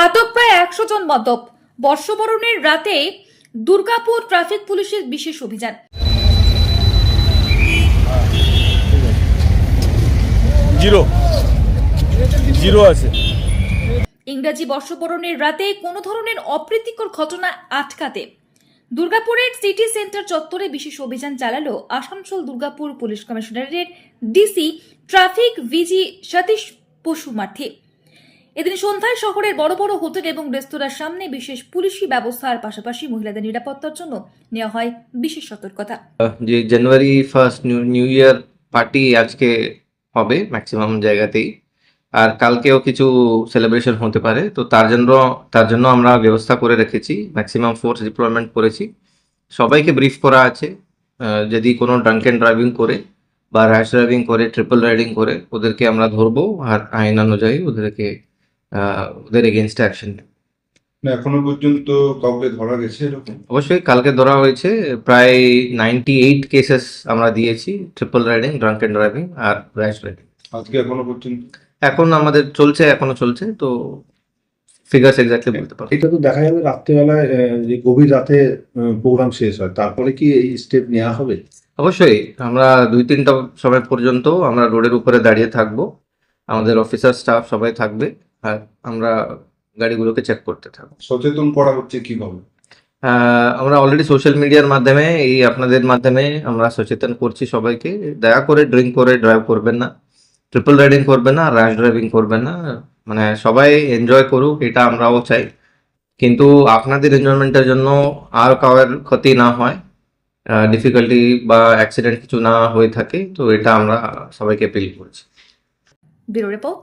আটক প্রায় একশো জন মদ্যপ। বর্ষবরণের রাতে দুর্গাপুর ট্রাফিক পুলিশের বিশেষ অভিযান। জিরো। জিরো আছে। ইংরাজি বর্ষবরণের রাতে কোনো ধরনের অপ্রীতিকর ঘটনা আটকাতে দুর্গাপুরের সিটি সেন্টার চত্বরে বিশেষ অভিযান চালালো আসানসোল দুর্গাপুর পুলিশ কমিশনারের DC traffic VG Satish Pashumarthi এদিন সন্ধ্যায় শহরের বড় বড় হোটেল এবং রেস্তোরাঁর সামনে বিশেষ পুলিশি ব্যবস্থার পাশাপাশি মহিলাদের নিরাপত্তার জন্য নেওয়া হয় বিশেষ সতর্কতা। যে January first new year party আজকে হবে ম্যাক্সিমাম জায়গাতেই। আর কালকেও কিছু সেলিব্রেশন হতে পারে। তো তার জন্য তার জন্য আমরা ব্যবস্থা করে রেখেছি ম্যাক্সিমাম ফোর্স ডিপ্লয়মেন্ট করেছি। সবাইকে ব্রিফ করা আছে। যদি কোনো ড্রাঙ্ক অ্যান্ড ড্রাইভিং করে বা র্যাশ ড্রাইভিং করে ট্রিপল রাইডিং করে, ওদেরকে আমরা ধরবো। আর আইন অনুযায়ী ওদেরকে ওদের এগেনস্টে অ্যাকশন না এখনও পর্যন্ত কাউকে ধরা গেছে এরকম? অবশ্যই কালকে ধরা হয়েছে প্রায় নাইনটি এইট কেসেস আমরা দিয়েছি triple riding drunk and driving R rash riding আজকে এখনও পর্যন্ত? এখন আমাদের চলছে এখনও চলছে তো ফিগার্স এক্স্যাক্টলি বলতে পারব। এটা তো দেখা যাবে রাত্রেবেলায় যে গভীর রাতে প্রোগ্রাম শেষ হয়। তারপরে কি এই স্টেপ নেওয়া হবে? অবশ্যই আমরা দুই তিনটা সময় পর্যন্ত আমরা রোডের উপরে দাঁড়িয়ে থাকব। আমাদের অফিসার স্টাফ সবাই থাকবে। আর আমরা গাড়িগুলোকে চেক করতে থাকব। সচেতন করা হচ্ছে কীভাবে? আমরা অলরেডি সোশ্যাল মিডিয়ার মাধ্যমে এই আপনাদের মাধ্যমে আমরা সচেতন করছি সবাইকে। দয়া করে ড্রিঙ্ক করে ড্রাইভ করবেন না। ট্রিপল রাইডিং করবেন না র্যাশ ড্রাইভিং করবেন না। মানে সবাই এনজয় করুক এটা আমরাও চাই। কিন্তু আপনাদের এনজয়মেন্টের জন্য আর কারোর ক্ষতি না হয়। ডিফিকাল্টি বা অ্যাক্সিডেন্ট কিছু না হয়ে থাকে তো এটা আমরা সবাইকে অ্যাপিল করছি। Bureau report